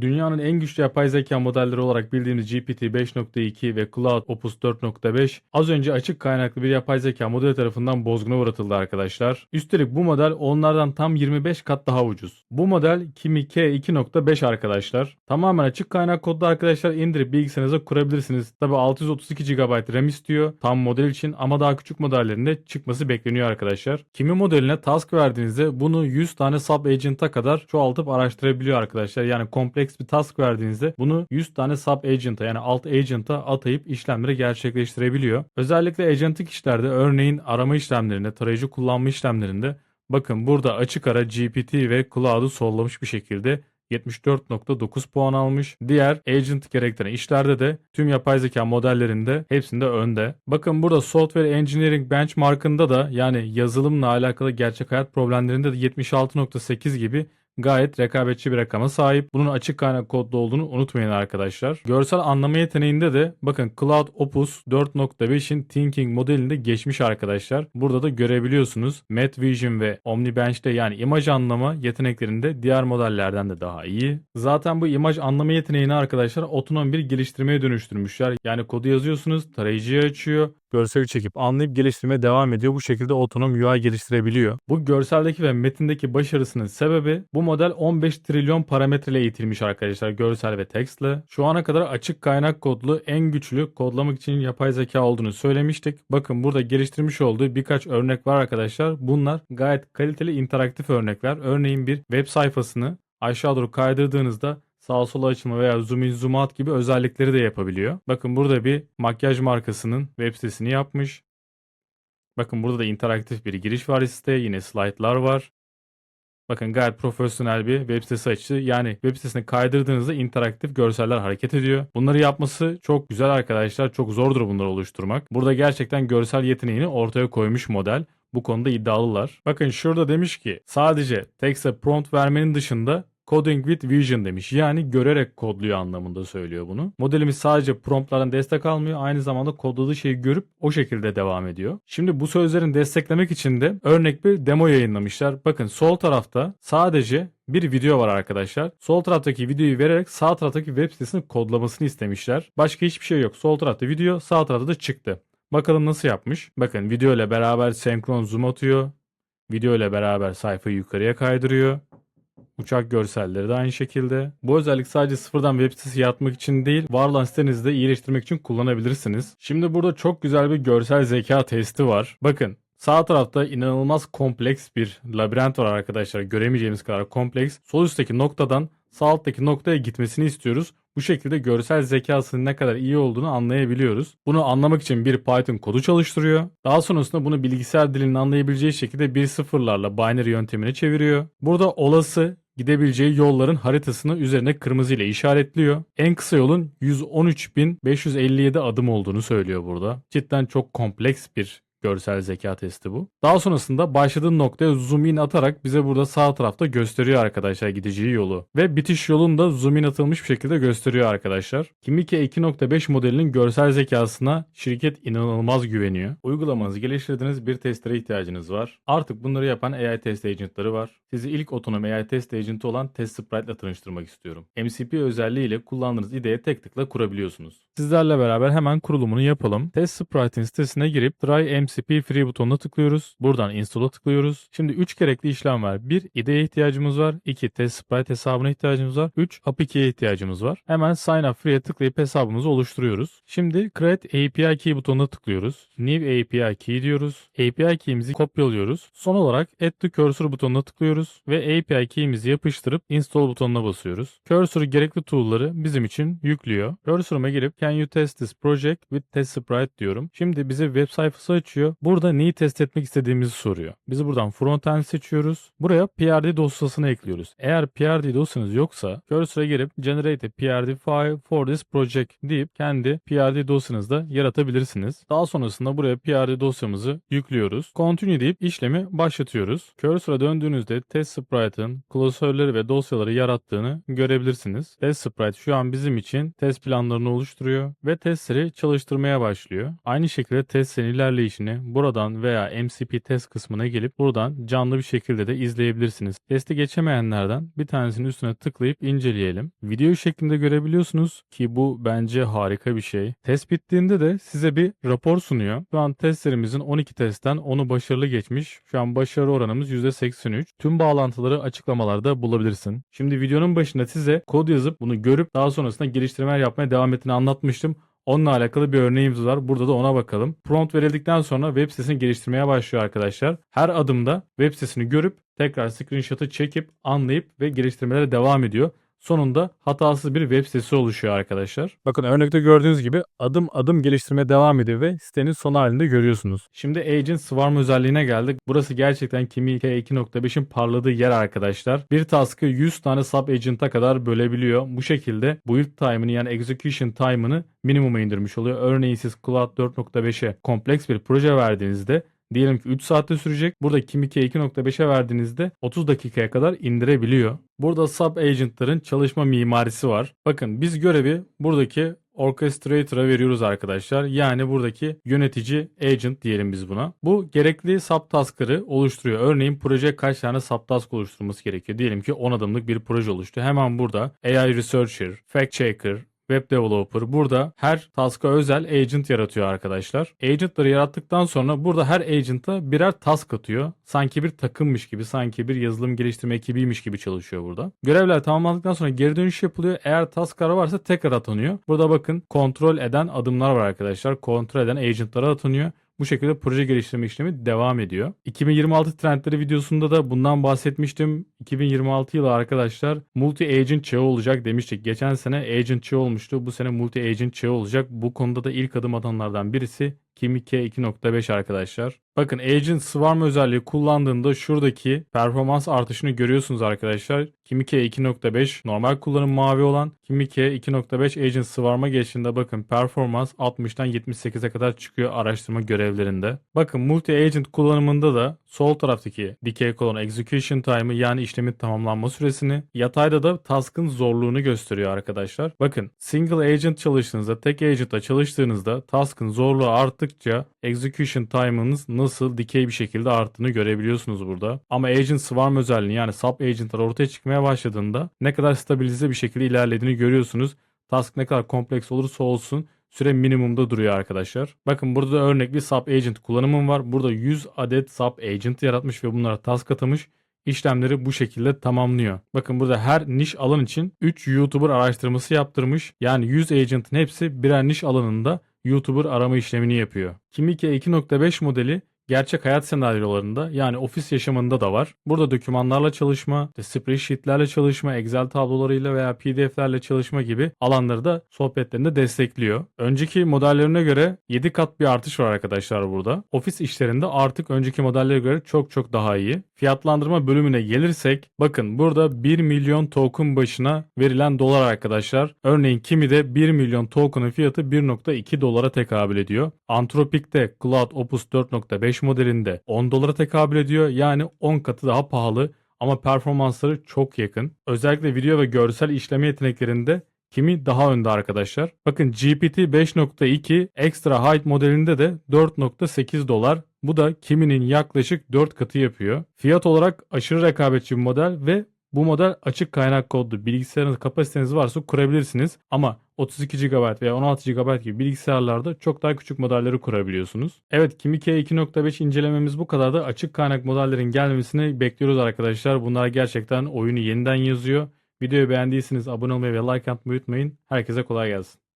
Dünyanın en güçlü yapay zeka modelleri olarak bildiğimiz GPT 5.2 ve Cloud Opus 4.5 az önce açık kaynaklı bir yapay zeka modeli tarafından bozguna uğratıldı arkadaşlar. Üstelik bu model onlardan tam 25 kat daha ucuz. Bu model Kimi K2.5 arkadaşlar. Tamamen açık kaynak kodlu arkadaşlar indirip bilgisayarınıza kurabilirsiniz. Tabi 632 GB RAM istiyor tam model için ama daha küçük modellerinde çıkması bekleniyor arkadaşlar. Kimi modeline task verdiğinizde bunu 100 tane sub agent'a kadar çoğaltıp araştırabiliyor arkadaşlar. Yani kompleks bir task verdiğinizde bunu 100 tane sub agent'a yani alt agent'a atayıp işlemleri gerçekleştirebiliyor. Özellikle agentik işlerde örneğin arama işlemlerinde, tarayıcı kullanma işlemlerinde bakın burada açık ara GPT ve Cloud'u sollamış bir şekilde 74.9 puan almış. Diğer agent gerektiren işlerde de tüm yapay zeka modellerinde hepsinde önde. Bakın burada Software Engineering Benchmark'ında da yani yazılımla alakalı gerçek hayat problemlerinde de 76.8 gibi gayet rekabetçi bir rakama sahip. Bunun açık kaynak kodlu olduğunu unutmayın arkadaşlar. Görsel anlama yeteneğinde de bakın Cloud Opus 4.5'in Thinking modelinde geçmiş arkadaşlar. Burada da görebiliyorsunuz. Math Vision ve Omnibench'te yani imaj anlama yeteneklerinde diğer modellerden de daha iyi. Zaten bu imaj anlama yeteneğini arkadaşlar otonom bir geliştirmeye dönüştürmüşler. Yani kodu yazıyorsunuz, tarayıcıyı açıyor, görseli çekip anlayıp geliştirmeye devam ediyor. Bu şekilde otonom UI geliştirebiliyor. Bu görseldeki ve metindeki başarısının sebebi bu model 15 trilyon parametreyle eğitilmiş arkadaşlar görsel ve tekstle. Şu ana kadar açık kaynak kodlu en güçlü kodlamak için yapay zeka olduğunu söylemiştik. Bakın burada geliştirmiş olduğu birkaç örnek var arkadaşlar. Bunlar gayet kaliteli interaktif örnekler. Örneğin bir web sayfasını aşağı doğru kaydırdığınızda sağa sola açılma veya zoom in zoom out gibi özellikleri de yapabiliyor. Bakın burada bir makyaj markasının web sitesini yapmış. Bakın burada da interaktif bir giriş var siteye. Yine slaytlar var. Bakın gayet profesyonel bir web sitesi açısı. Yani web sitesine kaydırdığınızda interaktif görseller hareket ediyor. Bunları yapması çok güzel arkadaşlar. Çok zordur bunları oluşturmak. Burada gerçekten görsel yeteneğini ortaya koymuş model. Bu konuda iddialılar. Bakın şurada demiş ki sadece text'e prompt vermenin dışında Coding with Vision demiş. Yani görerek kodluyor anlamında söylüyor bunu. Modelimiz sadece promptlardan destek almıyor. Aynı zamanda kodladığı şeyi görüp o şekilde devam ediyor. Şimdi bu sözlerin desteklemek için de örnek bir demo yayınlamışlar. Bakın sol tarafta sadece bir video var arkadaşlar. Sol taraftaki videoyu vererek sağ taraftaki web sitesini kodlamasını istemişler. Başka hiçbir şey yok. Sol tarafta video, sağ tarafta da çıktı. Bakalım nasıl yapmış. Bakın video ile beraber senkron zoom atıyor. Video ile beraber sayfayı yukarıya kaydırıyor. Uçak görselleri de aynı şekilde. Bu özellik sadece sıfırdan web sitesi yaratmak için değil, var olan sitenizi de iyileştirmek için kullanabilirsiniz. Şimdi burada çok güzel bir görsel zeka testi var. Bakın Sağ tarafta inanılmaz kompleks bir labirent var arkadaşlar. Göremeyeceğimiz kadar kompleks. Sol üstteki noktadan sağ alttaki noktaya gitmesini istiyoruz. Bu şekilde görsel zekasının ne kadar iyi olduğunu anlayabiliyoruz. Bunu anlamak için bir Python kodu çalıştırıyor. Daha sonrasında bunu bilgisayar dilinin anlayabileceği şekilde bir sıfırlarla binary yöntemine çeviriyor. Burada olası gidebileceği yolların haritasını üzerine kırmızı ile işaretliyor. En kısa yolun 113.557 adım olduğunu söylüyor burada. Cidden çok kompleks bir görsel zeka testi bu. Daha sonrasında başladığı noktaya zoom in atarak bize burada sağ tarafta gösteriyor arkadaşlar gideceği yolu. Ve bitiş yolunu da zoom in atılmış bir şekilde gösteriyor arkadaşlar. Kimike 2.5 modelinin görsel zekasına şirket inanılmaz güveniyor. Uygulamanızı geliştirdiğiniz bir testere ihtiyacınız var. Artık bunları yapan AI test agentları var. Sizi ilk otonom AI test agenti olan Test Sprite ile tanıştırmak istiyorum. MCP özelliğiyle kullandığınız IDE'ye tek tıkla kurabiliyorsunuz. Sizlerle beraber hemen kurulumunu yapalım. Test Sprite'in sitesine girip Try MCP Free butonuna tıklıyoruz. Buradan Install'a tıklıyoruz. Şimdi 3 gerekli işlem var. 1. IDE'ye ihtiyacımız var. 2. Test Sprite hesabına ihtiyacımız var. 3. API ihtiyacımız var. Hemen Sign Up Free'ye tıklayıp hesabımızı oluşturuyoruz. Şimdi Create API Key butonuna tıklıyoruz. New API Key diyoruz. API key'imizi kopyalıyoruz. Son olarak Add to Cursor butonuna tıklıyoruz ve API key'imizi yapıştırıp Install butonuna basıyoruz. Cursor gerekli tool'ları bizim için yüklüyor. Cursor'ıma girip Can you test this project with test sprite diyorum. Şimdi bize web sayfası açıyor. Burada neyi test etmek istediğimizi soruyor. Biz buradan frontend seçiyoruz. Buraya PRD dosyasını ekliyoruz. Eğer PRD dosyanız yoksa Cursor'a girip Generate a PRD file for this project deyip kendi PRD dosyanızda yaratabilirsiniz. Daha sonrasında buraya PRD dosyamızı yüklüyoruz. Continue deyip işlemi başlatıyoruz. Cursor'a döndüğünüzde Test Sprite'ın klasörleri ve dosyaları yarattığını görebilirsiniz. Test Sprite şu an bizim için test planlarını oluşturuyor ve testleri çalıştırmaya başlıyor. Aynı şekilde testlerin ilerleyişini buradan veya MCP test kısmına gelip buradan canlı bir şekilde de izleyebilirsiniz. Testi geçemeyenlerden bir tanesinin üstüne tıklayıp inceleyelim. Video şeklinde görebiliyorsunuz ki bu bence harika bir şey. Test bittiğinde de size bir rapor sunuyor. Şu an testlerimizin 12 testten 10'u başarılı geçmiş. Şu an başarı oranımız %83. Tüm bağlantıları açıklamalarda bulabilirsin. Şimdi videonun başında size kod yazıp bunu görüp daha sonrasında geliştirmeler yapmaya devam ettiğini anlatmıştım. Onunla alakalı bir örneğimiz var. Burada da ona bakalım. Prompt verildikten sonra web sitesini geliştirmeye başlıyor arkadaşlar. Her adımda web sitesini görüp tekrar screenshot'ı çekip anlayıp ve geliştirmelere devam ediyor. Sonunda hatasız bir web sitesi oluşuyor arkadaşlar. Bakın örnekte gördüğünüz gibi adım adım geliştirmeye devam ediyor ve sitenin son halinde görüyorsunuz. Şimdi Agent Swarm özelliğine geldik. Burası gerçekten Kimi 2.5'in parladığı yer arkadaşlar. Bir task'ı 100 tane sub agent'a kadar bölebiliyor. Bu şekilde build time'ını yani execution time'ını minimuma indirmiş oluyor. Örneğin siz Cloud 4.5'e kompleks bir proje verdiğinizde Diyelim ki 3 saatte sürecek. Burada Kimik'e 2.5'e verdiğinizde 30 dakikaya kadar indirebiliyor. Burada sub agent'ların çalışma mimarisi var. Bakın biz görevi buradaki orchestrator'a veriyoruz arkadaşlar. Yani buradaki yönetici agent diyelim biz buna. Bu gerekli subtask'ları oluşturuyor. Örneğin proje kaç tane subtask oluşturması gerekiyor. Diyelim ki 10 adımlık bir proje oluştu. Hemen burada AI researcher, fact checker, Web Developer burada her task'a özel agent yaratıyor arkadaşlar. Agent'ları yarattıktan sonra burada her agent'a birer task atıyor. Sanki bir takımmış gibi, sanki bir yazılım geliştirme ekibiymiş gibi çalışıyor burada. Görevler tamamlandıktan sonra geri dönüş yapılıyor. Eğer task'lar varsa tekrar atanıyor. Burada bakın kontrol eden adımlar var arkadaşlar. Kontrol eden agent'lara atanıyor. Bu şekilde proje geliştirme işlemi devam ediyor. 2026 trendleri videosunda da bundan bahsetmiştim. 2026 yılı arkadaşlar multi agent çağı olacak demiştik. Geçen sene agent çağı olmuştu. Bu sene multi agent çağı olacak. Bu konuda da ilk adım atanlardan birisi Kimike 2.5 arkadaşlar. Bakın Agent Swarm özelliği kullandığında şuradaki performans artışını görüyorsunuz arkadaşlar. Kimike 2.5 normal kullanım mavi olan Kimike 2.5 Agent Swarm'a geçtiğinde bakın performans 60'tan 78'e kadar çıkıyor araştırma görevlerinde. Bakın multi agent kullanımında da sol taraftaki dikey kolon execution time'ı yani işlemin tamamlanma süresini yatayda da task'ın zorluğunu gösteriyor arkadaşlar. Bakın single agent çalıştığınızda tek agent'la çalıştığınızda task'ın zorluğu arttıkça execution time'ınız nasıl dikey bir şekilde arttığını görebiliyorsunuz burada. Ama agent swarm özelliğini yani sub agent'lar ortaya çıkmaya başladığında ne kadar stabilize bir şekilde ilerlediğini görüyorsunuz. Task ne kadar kompleks olursa olsun süre minimumda duruyor arkadaşlar. Bakın burada da örnek bir sub agent kullanımım var. Burada 100 adet sub agent yaratmış ve bunlara task atamış. İşlemleri bu şekilde tamamlıyor. Bakın burada her niş alan için 3 YouTuber araştırması yaptırmış. Yani 100 agent'ın hepsi birer niş alanında YouTuber arama işlemini yapıyor. Kimike 2.5 modeli gerçek hayat senaryolarında yani ofis yaşamında da var. Burada dokümanlarla çalışma, spreadsheetlerle çalışma, Excel tablolarıyla veya PDF'lerle çalışma gibi alanları da sohbetlerinde destekliyor. Önceki modellerine göre 7 kat bir artış var arkadaşlar burada. Ofis işlerinde artık önceki modellere göre çok çok daha iyi. Fiyatlandırma bölümüne gelirsek bakın burada 1 milyon token başına verilen dolar arkadaşlar. Örneğin kimi de 1 milyon token'ın fiyatı 1.2 dolara tekabül ediyor. Antropik'te Cloud Opus 4.5 modelinde 10 dolara tekabül ediyor. Yani 10 katı daha pahalı ama performansları çok yakın. Özellikle video ve görsel işleme yeteneklerinde kimi daha önde arkadaşlar. Bakın GPT 5.2 Extra Height modelinde de 4.8 dolar. Bu da kiminin yaklaşık 4 katı yapıyor. Fiyat olarak aşırı rekabetçi bir model ve bu model açık kaynak kodlu. Bilgisayarınız kapasiteniz varsa kurabilirsiniz ama 32 GB veya 16 GB gibi bilgisayarlarda çok daha küçük modelleri kurabiliyorsunuz. Evet Kimike 2.5 incelememiz bu kadar da açık kaynak modellerin gelmesini bekliyoruz arkadaşlar. Bunlar gerçekten oyunu yeniden yazıyor. Videoyu beğendiyseniz abone olmayı ve like atmayı unutmayın. Herkese kolay gelsin.